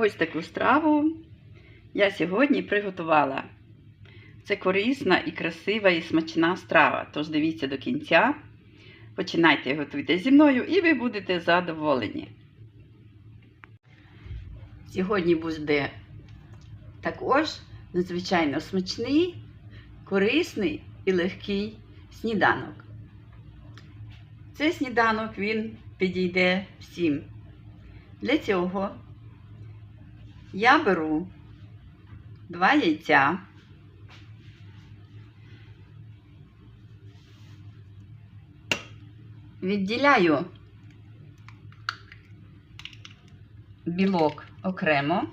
Ось таку страву я сьогодні приготувала. Це корисна і красива і смачна страва. Тож дивіться до кінця. Починайте готувати зі мною і ви будете задоволені. Сьогодні буде також надзвичайно смачний, корисний і легкий сніданок. Цей сніданок він підійде всім. Для цього я беру два яйця. Відділяю білок окремо.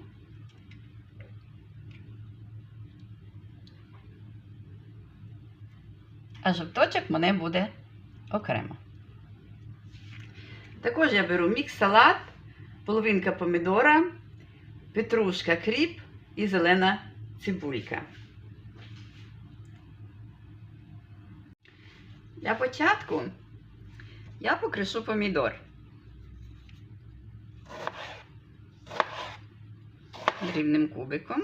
А жовточок мене буде окремо. Також я беру мікс-салат, половинка помідора, петрушка, кріп і зелена цибулька. Для початку я покришу помідор. Дрібним кубиком.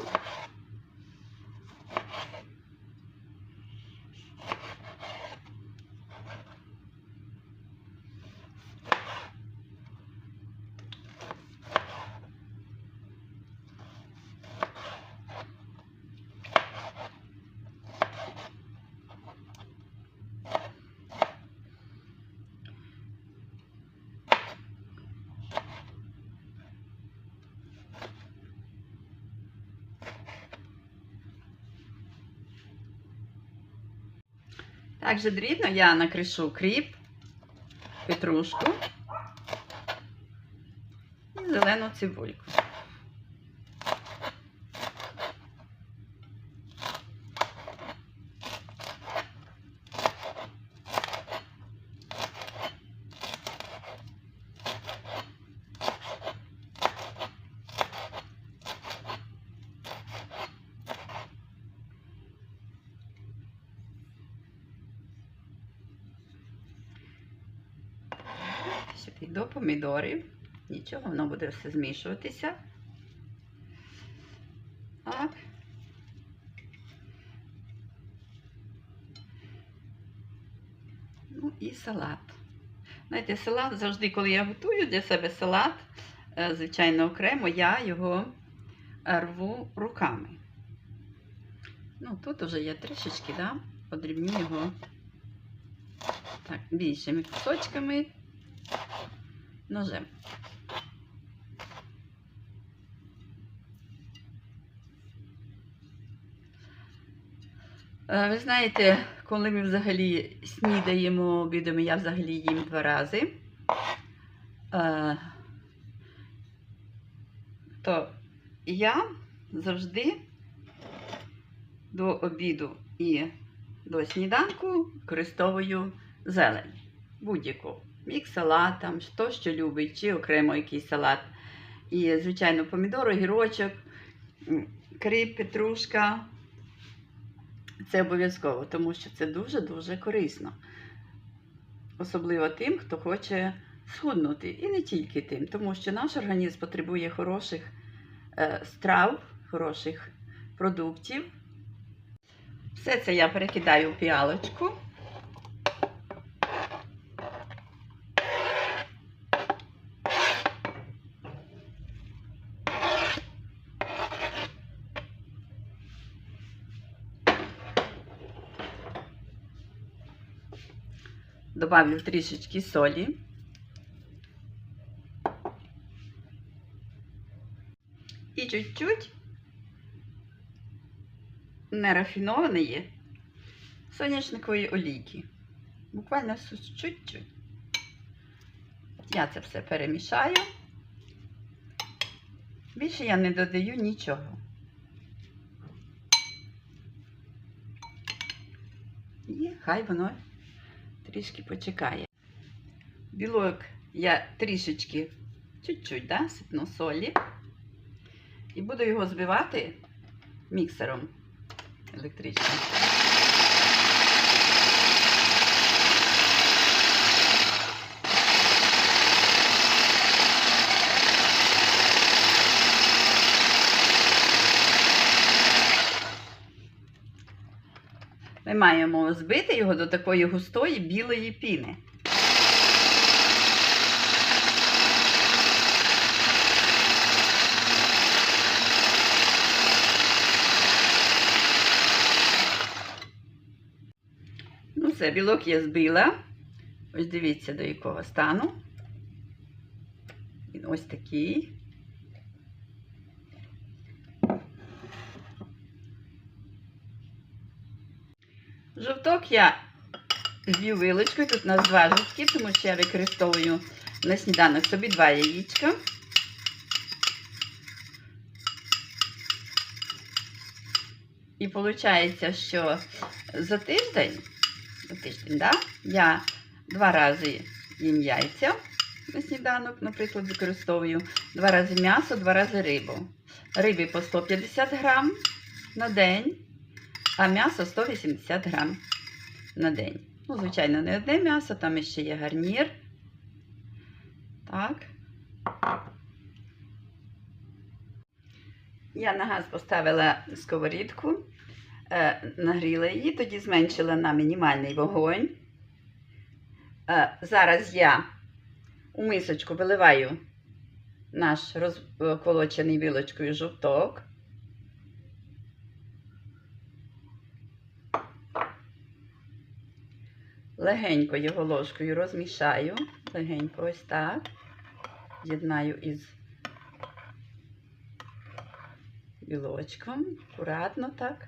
Также дрібно я накришу кріп, петрушку і зелену цибульку. Сюди до помідорів. Нічого, воно буде все змішуватися. Так. Ну і салат. Знаєте, салат завжди, коли я готую для себе салат, е, звичайно, окремо, я його рву руками. Ну, тут вже я трішечки, да, подрібню його так, більшими кусочками ножем. Е, Ви знаєте, коли ми взагалі снідаємо обідами, я взагалі їм два рази, е, то я завжди до обіду і до сніданку використовую зелень будь-яку. Мікс салат, там, хто що любить, чи окремо якийсь салат. І, звичайно, помідор, огірочок, кріп, петрушка. Це обов'язково, тому що це дуже-дуже корисно. Особливо тим, хто хоче схуднути. І не тільки тим, тому що наш організм потребує хороших е, страв, хороших продуктів. Все це я перекидаю в піалочку. Добавлю трішечки солі. І чуть-чуть нерафінованої соняшникової олійки. Буквально чуть-чуть. Я це все перемішаю. Більше я не додаю нічого. І хай воно трішки почекає. Білок я трішечки, чуть-чуть, да, сипну солі. І буду його збивати міксером електричним. Маємо збити його до такої густої білої піни. Ну, все, білок я збила. Ось дивіться, до якого стану. Він ось такий. Жовток я зб'ю вилочкою. Тут у нас два жовтки, тому що я використовую на сніданок собі два яєчка. І виходить, що за тиждень, за тиждень, да, я два рази їм яйця на сніданок, наприклад, використовую, два рази м'ясо, два рази рибу. Риби по 150 грам на день, а м'ясо 180 грам на день. Ну, звичайно, не одне м'ясо, там ще є гарнір. Так. Я на газ поставила сковорідку, е, нагріла її, тоді зменшила на мінімальний вогонь. Е, зараз я у мисочку виливаю наш розколочений вилочкою жовток. Легенько його ложкою розмішаю, легенько ось так. З'єднаю із білочком, акуратно так.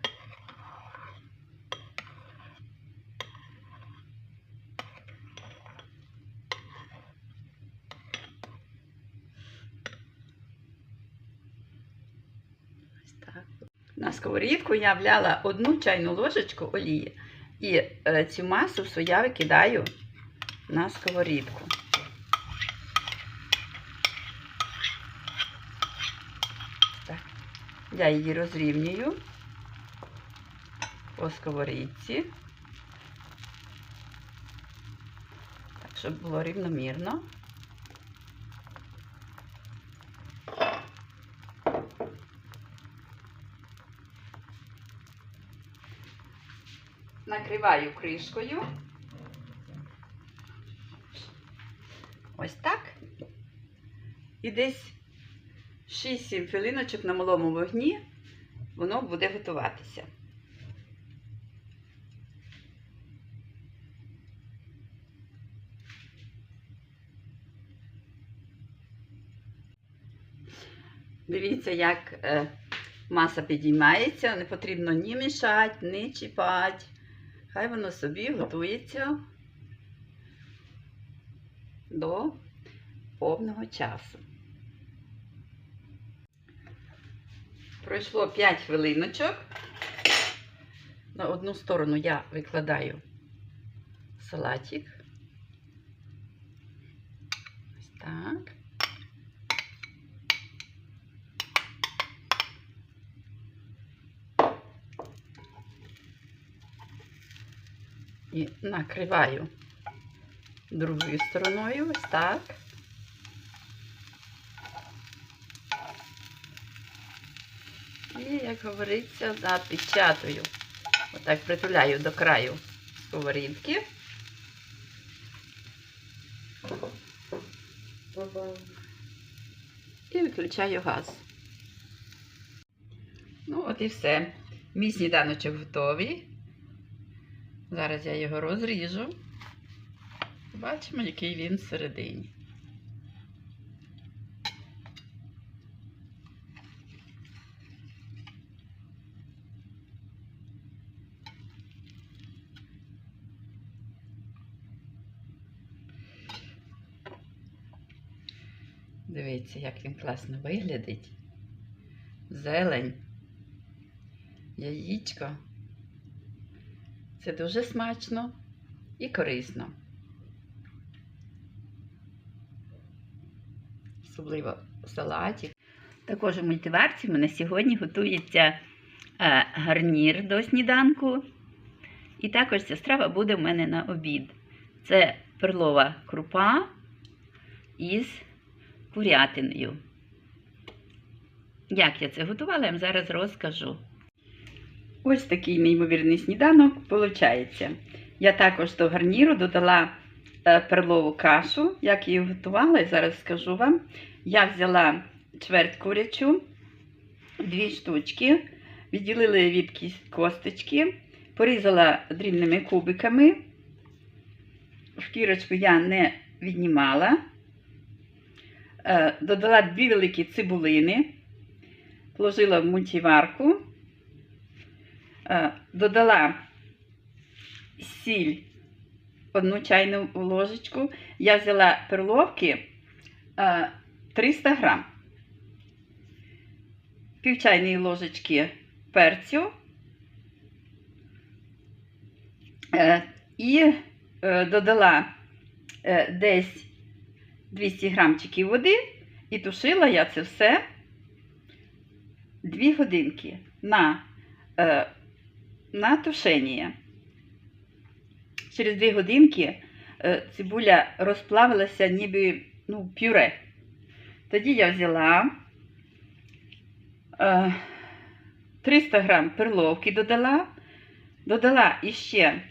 На сковорідку я вляла одну чайну ложечку олії. І е, цю масу всю я викидаю на сковорідку. Так. Я її розрівнюю по сковорідці, так, щоб було рівномірно. Накриваю кришкою. Ось так. І десь 6-7 хвилиночок на малому вогні воно буде готуватися. Дивіться, як е, маса підіймається, не потрібно ні мішати, ні чіпати. Хай воно собі готується до повного часу. Пройшло 5 хвилиночок. На одну сторону я викладаю салатик. Ось так. І накриваю другою стороною, ось так. І, як говориться, запечатую. Отак притуляю до краю сковорідки. І виключаю газ. Ну, от і все. Мій сніданочок готовий. Зараз я його розріжу. Бачимо, який він всередині. Дивіться, як він класно виглядить. Зелень, яєчко. Це дуже смачно і корисно. Особливо в салаті. Також у мультиварці в мене сьогодні готується е, гарнір до сніданку. І також ця страва буде в мене на обід. Це перлова крупа із курятиною. Як я це готувала, я вам зараз розкажу. Ось такий неймовірний сніданок виходить. Я також до гарніру додала е, перлову кашу, як її готувала, і зараз скажу вам. Я взяла чверть курячу, дві штучки, відділила від косточки, порізала дрібними кубиками. Шкірочку я не віднімала. Е, Додала дві великі цибулини, положила в мультиварку, Е, додала сіль одну чайну ложечку. Я взяла перловки е, 300 грам, пів ложечки перцю. Е, і е, додала е, десь 200 грамчиків води. І тушила я це все 2 годинки на, е, на тушення. Через 2 годинки е, цибуля розплавилася ніби ну, пюре. Тоді я взяла е, 300 грам перловки додала, додала іще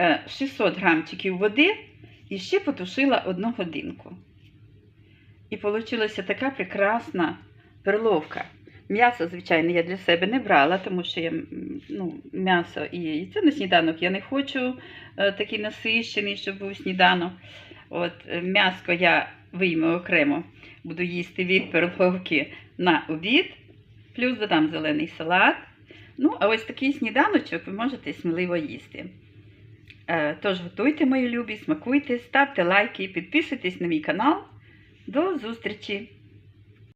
е, 600 грамчиків води і ще потушила одну годинку. І вийшла така прекрасна перловка. М'ясо, звичайно, я для себе не брала, тому що я ну, м'ясо і яйце на сніданок я не хочу е, такий насищений, щоб був сніданок. От, е, м'яско я вийму окремо, буду їсти від перловки на обід, плюс додам зелений салат. Ну, а ось такий сніданочок ви можете сміливо їсти. Е, Тож готуйте, мої любі, смакуйте, ставте лайки, підписуйтесь на мій канал. До зустрічі!